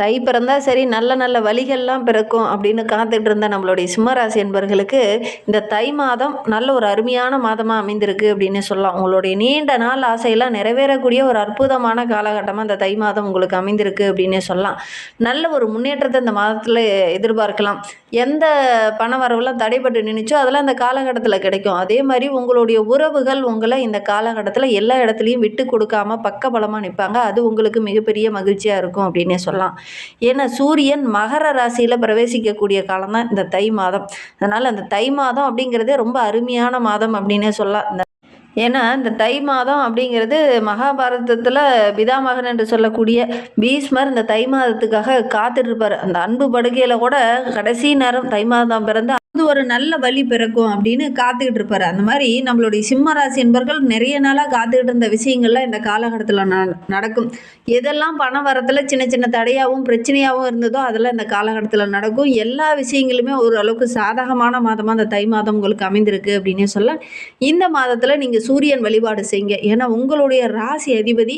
தை பிறந்தால் சரி நல்ல நல்ல வழிகள்லாம் பிறக்கும் அப்படின்னு காத்துட்டு இருந்த நம்மளுடைய சிம்மராசி என்பர்களுக்கு இந்த தை மாதம் நல்ல ஒரு அருமையான மாதமாக அமைந்திருக்கு அப்படின்னு சொல்லலாம். உங்களுடைய நீண்ட நாள் ஆசையெல்லாம் நிறைவேறக்கூடிய ஒரு அற்புதமான காலகட்டமாக இந்த தை மாதம் உங்களுக்கு அமைந்திருக்கு அப்படின்னே சொல்லலாம். நல்ல ஒரு முன்னேற்றத்தை இந்த மாதத்தில் எதிர்பார்க்கலாம். எந்த பண வரவுலாம் தடைப்பட்டு நின்றுச்சோ அதெல்லாம் இந்த காலகட்டத்தில் கிடைக்கும். அதே மாதிரி உங்களுடைய உறவுகள் உங்களை இந்த காலகட்டத்தில் எல்லா இடத்துலையும் விட்டு கொடுக்காம பக்கபலமாக நிற்பாங்க அது உங்களுக்கு மிகப்பெரிய மகிழ்ச்சியாக இருக்கும் அப்படின்னே சொல்லலாம். ஏன்னா சூரியன் மகர ராசியில் பிரவேசிக்கக்கூடிய காலம் தான் இந்த தை மாதம். அதனால் அந்த தை மாதம் அப்படிங்கிறதே ரொம்ப அருமையான மாதம் அப்படின்னே சொல்லலாம். இந்த ஏன்னா இந்த தை மாதம் அப்படிங்கிறது மகாபாரதத்தில் பிதாமகன் என்று சொல்லக்கூடிய பீஷ்மர் இந்த தை மாதத்துக்காக காத்துட்ருப்பார் அந்த அன்பு படுகையில் கூட கடைசி நேரம் தை மாதம் பிறந்து அது ஒரு நல்ல வழி பிறக்கும் அப்படின்னு காத்துக்கிட்டு இருப்பார். அந்த மாதிரி நம்மளுடைய சிம்ம ராசி என்பர்கள் நிறைய நாளாக காத்துக்கிட்டு இருந்த விஷயங்கள்லாம் இந்த காலகட்டத்தில் நடக்கும். எதெல்லாம் பண வரத்தில் சின்ன சின்ன தடையாகவும் பிரச்சனையாகவும் இருந்ததோ அதெல்லாம் இந்த காலகட்டத்தில் நடக்கும். எல்லா விஷயங்களுமே ஓரளவுக்கு சாதகமான மாதமாக அந்த தை மாதம் உங்களுக்கு அமைந்திருக்கு அப்படின்னே சொல்ல இந்த மாதத்தில் நீங்கள் சூரியன் வழிபாடு செய்யுங்க. ஏன்னா உங்களுடைய ராசி அதிபதி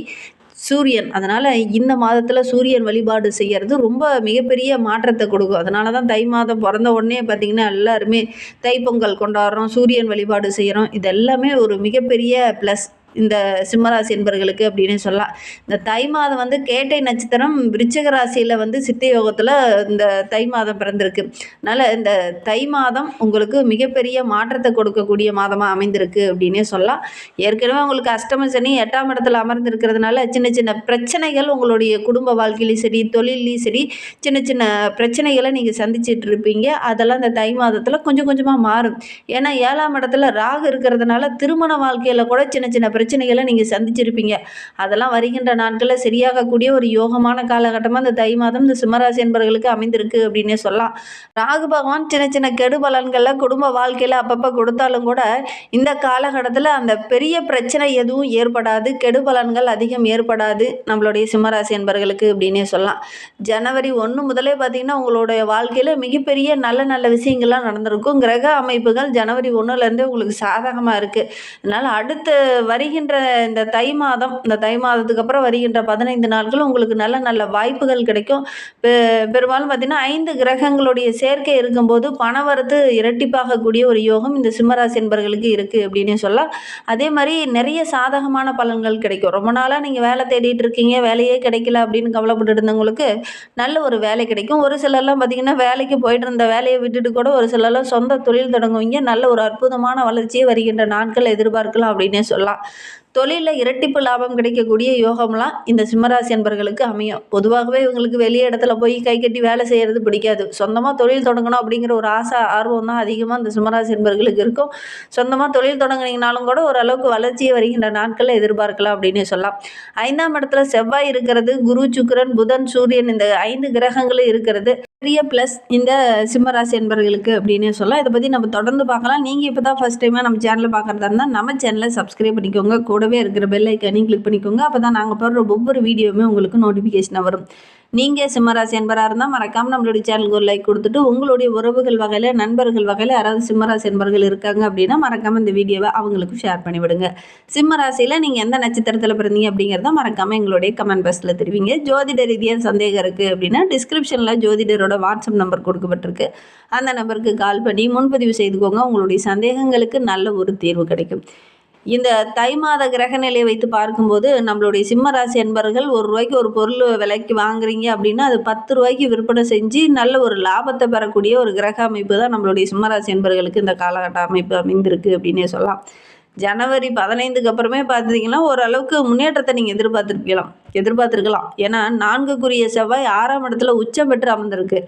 சூரியன். அதனால் இந்த மாதத்தில் சூரியன் வழிபாடு செய்கிறது ரொம்ப மிகப்பெரிய மாற்றத்தை கொடுக்கும். அதனால தான் தை மாதம் பிறந்த உடனே பார்த்திங்கன்னா எல்லாருமே தைப்பொங்கல் கொண்டாடுறோம் சூரியன் வழிபாடு செய்கிறோம் இதெல்லாமே ஒரு மிகப்பெரிய ப்ளஸ் இந்த சிம்மராசி என்பர்களுக்கு அப்படின்னு சொல்லலாம். இந்த தை மாதம் வந்து கேட்டை நட்சத்திரம் விருச்சிக ராசியில் வந்து சித்தி யோகத்தில் இந்த தை மாதம் பிறந்திருக்கு. அதனால் இந்த தை மாதம் உங்களுக்கு மிகப்பெரிய மாற்றத்தை கொடுக்கக்கூடிய மாதமாக அமைந்திருக்கு அப்படின்னே சொல்லலாம். ஏற்கனவே உங்களுக்கு அஷ்டம சனி எட்டாம் இடத்துல அமர்ந்திருக்கிறதுனால சின்ன சின்ன பிரச்சனைகள் உங்களுடைய குடும்ப வாழ்க்கையிலையும் சரி தொழிலையும் சரி சின்ன சின்ன பிரச்சனைகளை நீங்கள் சந்திச்சிட்டு இருப்பீங்க. அதெல்லாம் இந்த தை மாதத்தில் கொஞ்சம் கொஞ்சமாக மாறும். ஏன்னா ஏழாம் இடத்துல ராகு இருக்கிறதுனால திருமண வாழ்க்கையில் கூட சின்ன சின்ன பிரச்சனைகளை நீங்கள் சந்திச்சிருப்பீங்க. அதெல்லாம் வருகின்ற நாட்களில் சரியாகக்கூடிய ஒரு யோகமான காலகட்டமாக இந்த தை மாதம் இந்த சிம்மராசி என்பவர்களுக்கு அமைந்திருக்கு அப்படின்னே சொல்லலாம். ராகு பகவான் சின்ன சின்ன கெடு பலன்களில் குடும்ப வாழ்க்கையில் அப்பப்போ கொடுத்தாலும் கூட இந்த காலகட்டத்தில் அந்த பெரிய பிரச்சனை எதுவும் ஏற்படாது. கெடு பலன்கள் அதிகம் ஏற்படாது நம்மளுடைய சிம்மராசி என்பவர்களுக்கு அப்படின்னே சொல்லலாம். ஜனவரி ஒன்று முதலே பார்த்திங்கன்னா உங்களுடைய வாழ்க்கையில் மிகப்பெரிய நல்ல நல்ல விஷயங்கள்லாம் நடந்திருக்கும். கிரக அமைப்புகள் ஜனவரி ஒன்றுலேருந்தே உங்களுக்கு சாதகமாக இருக்குது அதனால் அடுத்த வரி வருகின்ற இந்த தை மாதம் இந்த தை மாதத்துக்கு அப்புறம் வருகின்ற பதினைந்து நாட்கள் உங்களுக்கு நல்ல நல்ல வாய்ப்புகள் கிடைக்கும். பெ பெரும்பாலும் பார்த்திங்கன்னா ஐந்து கிரகங்களுடைய சேர்க்கை இருக்கும்போது பணவரத்து இரட்டிப்பாகக்கூடிய ஒரு யோகம் இந்த சிம்மராசி என்பர்களுக்கு இருக்குது அப்படின்னு சொல்லலாம். அதே மாதிரி நிறைய சாதகமான பலன்கள் கிடைக்கும். ரொம்ப நாளாக நீங்கள் வேலை தேடிட்டு இருக்கீங்க வேலையே கிடைக்கல அப்படின்னு கவலைப்பட்டு இருந்தவங்களுக்கு நல்ல ஒரு வேலை கிடைக்கும். ஒரு சிலர்லாம் பார்த்திங்கன்னா வேலைக்கு போயிட்டு இருந்த வேலையை விட்டுட்டு கூட ஒரு சிலர்லாம் சொந்த தொழில் தொடங்குவீங்க. நல்ல ஒரு அற்புதமான வளர்ச்சியை வருகின்ற நாட்கள் எதிர்பார்க்கலாம் அப்படின்னே சொல்லலாம். தொழிலில் இரட்டிப்பு லாபம் கிடைக்கக்கூடிய யோகம்லாம் இந்த சிம்மராசி என்பர்களுக்கு அமையும். பொதுவாகவே இவங்களுக்கு வெளியே இடத்துல போய் கை கட்டி வேலை செய்கிறது பிடிக்காது. சொந்தமாக தொழில் தொடங்கணும் அப்படிங்கிற ஒரு ஆசை ஆர்வம் தான் அதிகமாக இந்த சிம்மராசி அன்பர்களுக்கு இருக்கும். சொந்தமாக தொழில் தொடங்கினீங்கனாலும் கூட ஓரளவுக்கு வளர்ச்சியை வருகின்ற நாட்களில் எதிர்பார்க்கலாம் அப்படின்னு சொல்லலாம். ஐந்தாம் இடத்துல செவ்வாய் இருக்கிறது குரு சுக்கரன் புதன் சூரியன் இந்த ஐந்து கிரகங்களும் இருக்கிறது. பெரிய ப்ளஸ் இந்த சிம்மராசி என்பர்களுக்கு அப்படின்னு சொல்லலாம். இதை பற்றி நம்ம தொடர்ந்து பார்க்கலாம். நீங்கள் இப்போ தான் ஃபஸ்ட் டைமாக நம்ம சேனலில் பார்க்குறதா இருந்தால் நம்ம சேனலை சப்ஸ்கிரைப் பண்ணிக்கோங்க. கூடவே இருக்கிற பெல் ஐக்கானையும் கிளிக் பண்ணிக்கோங்க. அப்போ தான் நாங்கள் போடுற ஒவ்வொரு வீடியோவுமே உங்களுக்கு நோட்டிஃபிகேஷனாக வரும். நீங்கள் சிம்மராசி என்பராக இருந்தால் மறக்காமல் நம்மளுடைய சேனலுக்கு ஒரு லைக் கொடுத்துட்டு உங்களுடைய உறவுகள் வகையில் நண்பர்கள் வகையில் யாராவது சிம்மராசி என்பர்கள் இருக்காங்க அப்படின்னா மறக்காமல் இந்த வீடியோவை அவங்களுக்கு ஷேர் பண்ணிவிடுங்க. சிம்மராசியில் நீங்கள் எந்த நட்சத்திரத்தில் பிறந்தீங்க அப்படிங்கிறத மறக்காமல் எங்களுடைய கமெண்ட் பாக்ஸில் தெரிவிங்க. ஜோதிட ரீதியாக சந்தேகம் இருக்குது அப்படின்னா டிஸ்கிரிப்ஷனில் ஜோதிடரோட வாட்ஸ்அப் நம்பர் கொடுக்கப்பட்டிருக்கு. அந்த நம்பருக்கு கால் பண்ணி முன்பதிவு செய்துக்கோங்க. உங்களுடைய சந்தேகங்களுக்கு நல்ல ஒரு தீர்வு கிடைக்கும். இந்த தை மாத கிரக நிலையை வைத்து பார்க்கும்போது நம்மளுடைய சிம்ம ராசி என்பவர்கள் ஒரு ரூபாய்க்கு ஒரு பொருள் விலைக்கு வாங்குறீங்க அப்படின்னா அது பத்து ரூபாய்க்கு விற்பனை செஞ்சு நல்ல ஒரு லாபத்தை பெறக்கூடிய ஒரு கிரக அமைப்பு தான் நம்மளுடைய சிம்மராசி என்பவர்களுக்கு இந்த காலகட்ட அமைப்பு அமைந்திருக்கு அப்படின்னே சொல்லலாம். ஜனவரி பதினைந்துக்கு அப்புறமே பார்த்தீங்கன்னா ஓரளவுக்கு முன்னேற்றத்தை நீங்கள் எதிர்பார்த்துருக்கலாம். எதிர்பார்த்துருக்கலாம். ஏன்னா நான்குக்குரிய செவ்வாய் ஆறாம் இடத்துல உச்சம் பெற்று அமர்ந்திருக்கு.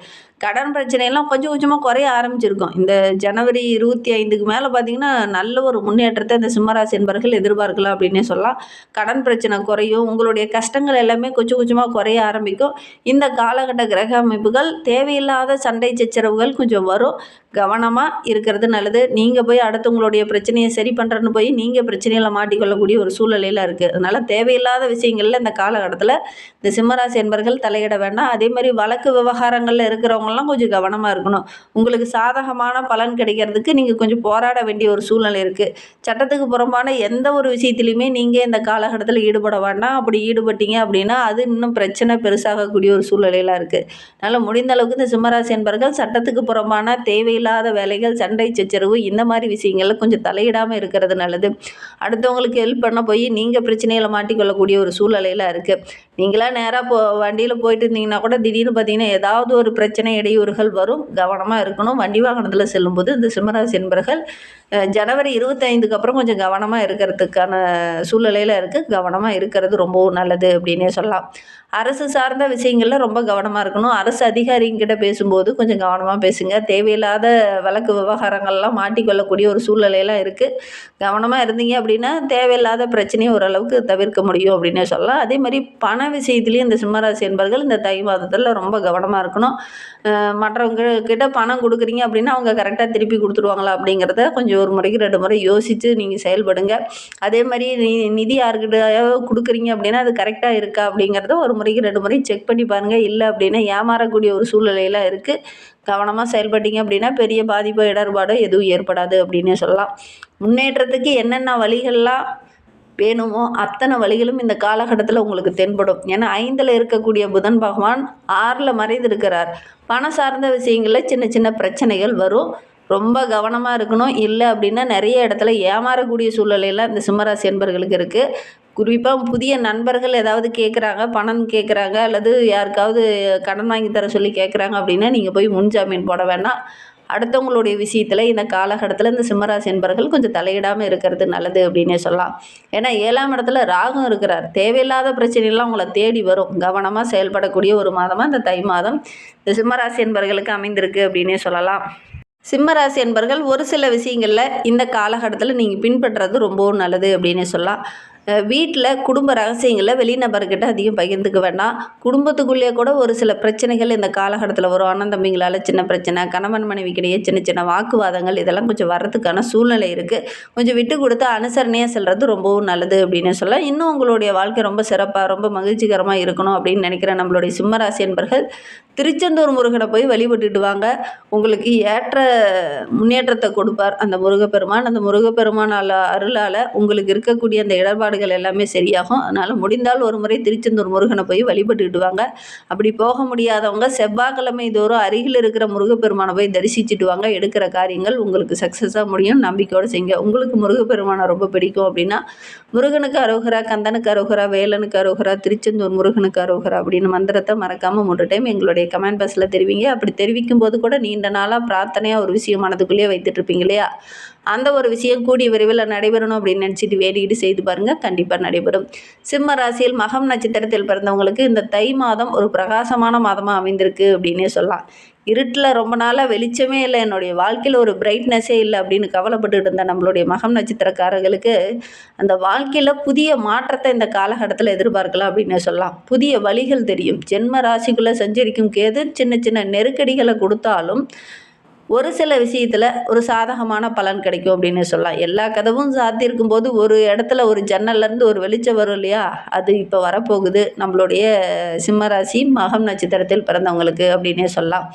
கடன் பிரச்சனையெல்லாம் கொஞ்சம் கொஞ்சமாக குறைய ஆரம்பிச்சிருக்கும். இந்த ஜனவரி இருபத்தி ஐந்துக்கு மேலே பார்த்தீங்கன்னா நல்ல ஒரு முன்னேற்றத்தை இந்த சிம்மராசி என்பவர்கள் எதிர்பார்க்கலாம் அப்படின்னே சொல்லலாம். கடன் பிரச்சனை குறையும். உங்களுடைய கஷ்டங்கள் எல்லாமே கொஞ்சம் கொஞ்சமாக குறைய ஆரம்பிக்கும். இந்த காலகட்ட கிரக அமைப்புகள் தேவையில்லாத சண்டை சச்சரவுகள் கொஞ்சம் வரும். கவனமாக இருக்கிறது நல்லது. நீங்கள் போய் அடுத்தவங்களுடைய பிரச்சனையை சரி பண்ணுறன்னு போய் நீங்கள் பிரச்சனையில் மாட்டிக்கொள்ளக்கூடிய ஒரு சூழ்நிலையில் இருக்குது அதனால் தேவையில்லாத விஷயங்களில் இந்த கால காலகட்டத்தில் இந்த சிம்மராசி என்பர்கள் தலையிட வேண்டாம். அதே மாதிரி வழக்கு விவகாரங்களில் இருக்கிறவங்கலாம் கொஞ்சம் கவனமாக இருக்கணும். உங்களுக்கு சாதகமான பலன் கிடைக்கிறதுக்கு நீங்கள் கொஞ்சம் போராட வேண்டிய ஒரு சூழ்நிலை இருக்குது சட்டத்துக்கு புறம்பான எந்த ஒரு விஷயத்துலையுமே நீங்கள் இந்த காலகட்டத்தில் ஈடுபட வேண்டாம். அப்படி ஈடுபட்டீங்க அப்படின்னா அது இன்னும் பிரச்சனை பெருசாகக்கூடிய ஒரு சூழ்நிலையெல்லாம் இருக்குது அதனால் முடிந்த அளவுக்கு இந்த சிம்மராசி என்பர்கள் சட்டத்துக்கு புறம்பான தேவையில்லாத வேலைகள் சண்டை சச்சரவு இந்த மாதிரி விஷயங்கள்ல கொஞ்சம் தலையிடாமல் இருக்கிறது நல்லது. அடுத்தவங்களுக்கு ஹெல்ப் பண்ண போய் நீங்கள் பிரச்சனையில் மாட்டிக்கொள்ளக்கூடிய ஒரு சூழ்நிலையில் இருக்குது இருக்குது நீங்களாம் நேராக போ வண்டியில் போயிட்டு இருந்தீங்கன்னா கூட திடீர்னு பார்த்தீங்கன்னா ஏதாவது ஒரு பிரச்சனை இடையூறுகள் வரும். கவனமாக இருக்கணும். வண்டி வாகனத்தில் செல்லும்போது இந்த சிம்மராசி என்பர்கள் ஜனவரி இருபத்தைந்துக்கு அப்புறம் கொஞ்சம் கவனமாக இருக்கிறதுக்கான சூழ்நிலையில் இருக்குது கவனமாக இருக்கிறது ரொம்பவும் நல்லது அப்படின்னே சொல்லலாம். அரசு சார்ந்த விஷயங்களில் ரொம்ப கவனமாக இருக்கணும். அரசு அதிகாரிங்கிட்ட பேசும்போது கொஞ்சம் கவனமாக பேசுங்க. தேவையில்லாத வழக்கு விவகாரங்கள்லாம் மாட்டிக்கொள்ளக்கூடிய ஒரு சூழ்நிலையெல்லாம் இருக்குது கவனமாக இருந்தீங்க அப்படின்னா தேவையில்லாத பிரச்சனையை ஓரளவுக்கு தவிர்க்க முடியும் அப்படின்னே சொல்லலாம். அதே மாதிரி பண விஷயத்துலேயும் இந்த சிம்மராசி என்பர்கள் இந்த தை மாதத்தில் ரொம்ப கவனமாக இருக்கணும். மற்றவங்க கிட்ட பணம் கொடுக்குறீங்க அப்படின்னா அவங்க கரெக்டாக திருப்பி கொடுத்துருவாங்களா அப்படிங்கிறத கொஞ்சம் ஒரு முறைக்கு ரெண்டு முறை யோசித்து நீங்கள் செயல்படுங்க. அதே மாதிரி நி நிதி யாருக்கிட்டையாவது கொடுக்குறீங்க அப்படின்னா அது கரெக்டாக இருக்கா அப்படிங்கிறத ஒரு முறைக்கு ரெண்டு முறை செக் பண்ணி பாருங்கள் இல்லை அப்படின்னா ஏமாறக்கூடிய ஒரு சூழ்நிலையெல்லாம் இருக்குது கவனமாக செயல்பட்டீங்க அப்படின்னா பெரிய பாதிப்போ இடர்பாடோ எதுவும் ஏற்படாது அப்படின்னே சொல்லலாம். முன்னேற்றத்துக்கு என்னென்ன வழிகள்லாம் வேணுமோ அத்தனை வழிகளும் இந்த காலகட்டத்தில் உங்களுக்கு தென்படும். ஏன்னா ஐந்தில் இருக்கக்கூடிய புதன் பகவான் ஆறில் மறைந்திருக்கிறார். பணம் சார்ந்த விஷயங்களில் சின்ன சின்ன பிரச்சனைகள் வரும். ரொம்ப கவனமாக இருக்கணும். இல்லை அப்படின்னா நிறைய இடத்துல ஏமாறக்கூடிய சூழ்நிலையெல்லாம் இந்த சிம்மராசி என்பர்களுக்கு இருக்குது குறிப்பாக புதிய நண்பர்கள் ஏதாவது கேட்குறாங்க பணம் கேட்குறாங்க அல்லது யாருக்காவது கடன் வாங்கி தர சொல்லி கேட்குறாங்க அப்படின்னா நீங்கள் போய் முன்ஜாமீன் போட வேண்டாம் அடுத்தவங்களுடைய விஷயத்தில் இந்த காலகட்டத்தில் இந்த சிம்மராசி என்பர்கள் கொஞ்சம் தலையிடாமல் இருக்கிறது நல்லது அப்படின்னே சொல்லலாம். ஏன்னா ஏழாம் இடத்துல ராகம் இருக்கிறார். தேவையில்லாத பிரச்சனைலாம் உங்களை தேடி வரும். கவனமாக செயல்படக்கூடிய ஒரு மாதமாக இந்த தை மாதம் இந்த சிம்மராசி என்பர்களுக்கு அமைந்திருக்கு அப்படின்னே சொல்லலாம். சிம்மராசி என்பர்கள் ஒரு சில விஷயங்களில் இந்த காலகட்டத்தில் நீங்கள் பின்பற்றுறது ரொம்பவும் நல்லது அப்படின்னே சொல்லலாம். வீட்டில் குடும்ப ரகசியங்களை வெளிநபர்கிட்ட அதிகம் பகிர்ந்துக்க வேண்டாம். குடும்பத்துக்குள்ளேயே கூட ஒரு சில பிரச்சனைகள் இந்த காலகட்டத்தில் வரும். அண்ணன் தம்பிங்களால் சின்ன பிரச்சனை கணவன் மனைவிக்கிடையே சின்ன சின்ன வாக்குவாதங்கள் இதெல்லாம் கொஞ்சம் வர்றதுக்கான சூழ்நிலை இருக்குது கொஞ்சம் விட்டு கொடுத்து அனுசரணையாக செல்வது ரொம்பவும் நல்லது அப்படின்னு சொல்லலாம் இன்னும் உங்களுடைய வாழ்க்கை ரொம்ப சிறப்பாக ரொம்ப மகிழ்ச்சிகரமாக இருக்கணும் அப்படின்னு நினைக்கிற நம்மளுடைய சிம்மராசி என்பர்கள் திருச்செந்தூர் முருகனை போய் வழிபட்டுட்டு வாங்க உங்களுக்கு ஏற்ற முன்னேற்றத்தை கொடுப்பார் அந்த முருகப்பெருமான். அந்த முருகப்பெருமானால் அருளால் உங்களுக்கு இருக்கக்கூடிய அந்த இடர்பாடுகள் எல்லாமே சரியாகும். அதனால் முடிந்தால் ஒரு முறை திருச்செந்தூர் முருகனை போய் வழிபட்டுக்கிட்டு வாங்க அப்படி போக முடியாதவங்க செவ்வாய்க்கிழமை தோறும் அருகில் இருக்கிற முருகப்பெருமானை போய் தரிசிச்சுட்டு வாங்க எடுக்கிற காரியங்கள் உங்களுக்கு சக்ஸஸாக முடியும். நம்பிக்கையோடு செய்யுங்க. உங்களுக்கு முருகப்பெருமானை ரொம்ப பிடிக்கும் அப்படின்னா முருகனுக்கு அரோகரா கந்தனுக்கு அரோகரா வேலனுக்கு அரோகரா திருச்செந்தூர் முருகனுக்கு அரோகரா அப்படின்னு மந்திரத்தை மறக்காமல் மூன்று டைம் எங்களுடைய கமெண்ட் பாக்ஸில் தெரிவிங்க. அப்படி தெரிவிக்கும் போது கூட நீண்ட நாளாக பிரார்த்தனையாக ஒரு விஷயம் மனதுக்குள்ளேயே வைத்துட்ருப்பீங்க இல்லையா? அந்த ஒரு விஷயம் கூடிய விரைவில் நடைபெறணும் அப்படின்னு நினச்சிட்டு வேடிக்கிட்டு செய்து பாருங்கள் கண்டிப்பாக நடைபெறும். சிம்ம ராசியில் மகம் நட்சத்திரத்தில் பிறந்தவங்களுக்கு இந்த தை மாதம் ஒரு பிரகாசமான மாதமாக அமைந்திருக்கு அப்படின்னே சொல்லலாம். இருட்டில் ரொம்ப நாளாக வெளிச்சமே இல்லை. என்னுடைய வாழ்க்கையில் ஒரு பிரைட்னஸே இல்லை அப்படின்னு கவலைப்பட்டுட்டு இருந்த நம்மளுடைய மகம் நட்சத்திரக்காரர்களுக்கு அந்த வாழ்க்கையில் புதிய மாற்றத்தை இந்த காலகட்டத்தில் எதிர்பார்க்கலாம் அப்படின்னு சொல்லலாம். புதிய வழிகள் தெரியும். ஜென்ம ராசிக்குள்ளே சஞ்சரிக்கும் கேது சின்ன சின்ன நெருக்கடிகளை கொடுத்தாலும் ஒரு சில விஷயத்தில் ஒரு சாதகமான பலன் கிடைக்கும் அப்படின்னு சொல்லலாம். எல்லா கதவும் சாத்தியிருக்கும் போது ஒரு இடத்துல ஒரு ஜன்னல்லேருந்து ஒரு வெளிச்சம் வரும் இல்லையா? அது இப்போ வரப்போகுது. நம்மளுடைய சிம்மராசி மகம் நட்சத்திரத்தில் பிறந்தவங்களுக்கு அப்படின்னே சொல்லலாம்.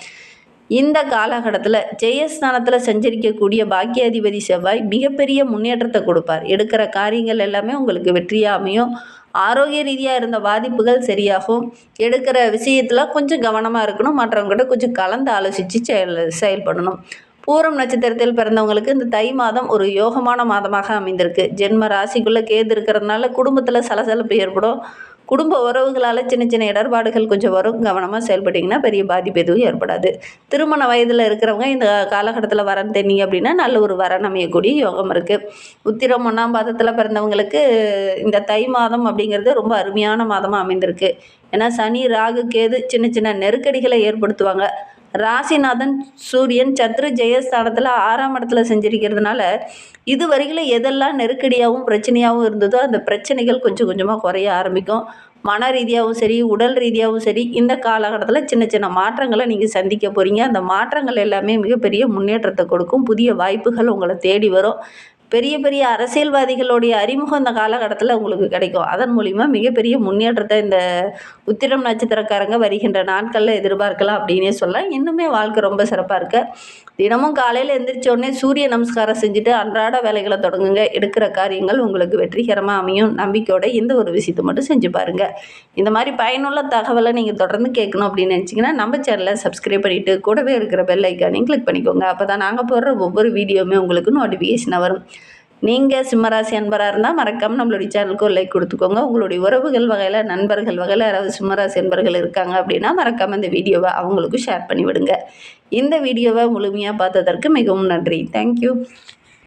இந்த காலகட்டத்தில் ஜெயஸ்தானத்தில் சஞ்சரிக்கக்கூடிய பாக்கியாதிபதி செவ்வாய் மிகப்பெரிய முன்னேற்றத்தை கொடுப்பார். எடுக்கிற காரியங்கள் எல்லாமே உங்களுக்கு வெற்றியாக அமையும். ஆரோக்கிய ரீதியாக இருந்த பாதிப்புகள் சரியாகும். எடுக்கிற விஷயத்தில் கொஞ்சம் கவனமாக இருக்கணும். மற்றவங்ககிட்ட கொஞ்சம் கலந்து ஆலோசித்து செயல் செயல்படணும். பூரம் நட்சத்திரத்தில் பிறந்தவங்களுக்கு இந்த தை மாதம் ஒரு யோகமான மாதமாக அமைந்திருக்கு. ஜென்ம ராசிக்குள்ளே கேது இருக்கிறதுனால குடும்பத்தில் சலசலப்பு ஏற்படும். குடும்ப உறவுகளால் சின்ன சின்ன இடர்பாடுகள் கொஞ்சம் வரும். கவனமாக செயல்பட்டிங்கன்னா பெரிய பாதிப்பு எதுவும் ஏற்படாது. திருமண வயதில் இருக்கிறவங்க இந்த காலகட்டத்தில் வரன் தெரிஞ்சீங்க அப்படின்னா நல்ல ஒரு வரன் அமையக்கூடிய யோகம் இருக்குது உத்திரம் ஒன்றாம் பாதத்தில் பிறந்தவங்களுக்கு இந்த தை மாதம் அப்படிங்கிறது ரொம்ப அருமையான மாதமாக அமைந்திருக்கு. ஏன்னா சனி ராகு கேது சின்ன சின்ன நெருக்கடிகளை ஏற்படுத்துவாங்க. ராசிநாதன் சூரியன் சத்ரு ஜெயஸ்தானத்தில் ஆறாம் இடத்துல செஞ்சிருக்கிறதுனால இது வரையில் எதெல்லாம் நெருக்கடியாகவும் பிரச்சனையாகவும் இருந்ததோ அந்த பிரச்சனைகள் கொஞ்சம் கொஞ்சமாக குறைய ஆரம்பிக்கும். மன ரீதியாகவும் சரி உடல் ரீதியாகவும் சரி இந்த காலகட்டத்தில் சின்ன சின்ன மாற்றங்களை நீங்கள் சந்திக்க போகிறீங்க அந்த மாற்றங்கள் எல்லாமே மிகப்பெரிய முன்னேற்றத்தை கொடுக்கும். புதிய வாய்ப்புகள் உங்களை தேடி வரும். பெரிய பெரிய அரசியல்வாதிகளுடைய அறிமுகம் இந்த காலகட்டத்தில் உங்களுக்கு கிடைக்கும். அதன் மூலிமா மிகப்பெரிய முன்னேற்றத்தை இந்த உத்திரம் நட்சத்திரக்காரங்க வருகின்ற நாட்களில் எதிர்பார்க்கலாம் அப்படின்னே சொல்லலாம். இன்னுமே வாழ்க்கை ரொம்ப சிறப்பாக இருக்கு. தினமும் காலையில் எந்திரிச்ச உடனே சூரிய நமஸ்காரம் செஞ்சுட்டு அன்றாட வேலைகளை தொடங்குங்க. எடுக்கிற காரியங்கள் உங்களுக்கு வெற்றிகரமாக அமையும். நம்பிக்கையோட இந்த ஒரு விஷயத்தை மட்டும் செஞ்சு பாருங்கள் இந்த மாதிரி பயனுள்ள தகவலை நீங்கள் தொடர்ந்து கேட்கணும் அப்படின்னு நினச்சிங்கன்னா நம்ம சேனலை சப்ஸ்கிரைப் பண்ணிவிட்டு கூடவே இருக்கிற பெல் ஐக்கானையும் கிளிக் பண்ணிக்கோங்க. அப்போ தான் நாங்கள் போடுற ஒவ்வொரு வீடியோவுமே உங்களுக்கு நோட்டிஃபிகேஷனாக வரும். நீங்கள் சிம்மராசி அன்பராக இருந்தால் மறக்காமல் நம்மளுடைய சேனலுக்கு ஒரு லைக் கொடுத்துக்கோங்க. உங்களுடைய உறவுகள் வகையில் நண்பர்கள் வகையில் யாராவது சிம்மராசி அன்பர்கள் இருக்காங்க அப்படின்னா மறக்காமல் இந்த வீடியோவை அவங்களுக்கும் ஷேர் பண்ணிவிடுங்க. இந்த வீடியோவை முழுமையாக பார்த்ததற்கு மிகவும் நன்றி. தேங்க்யூ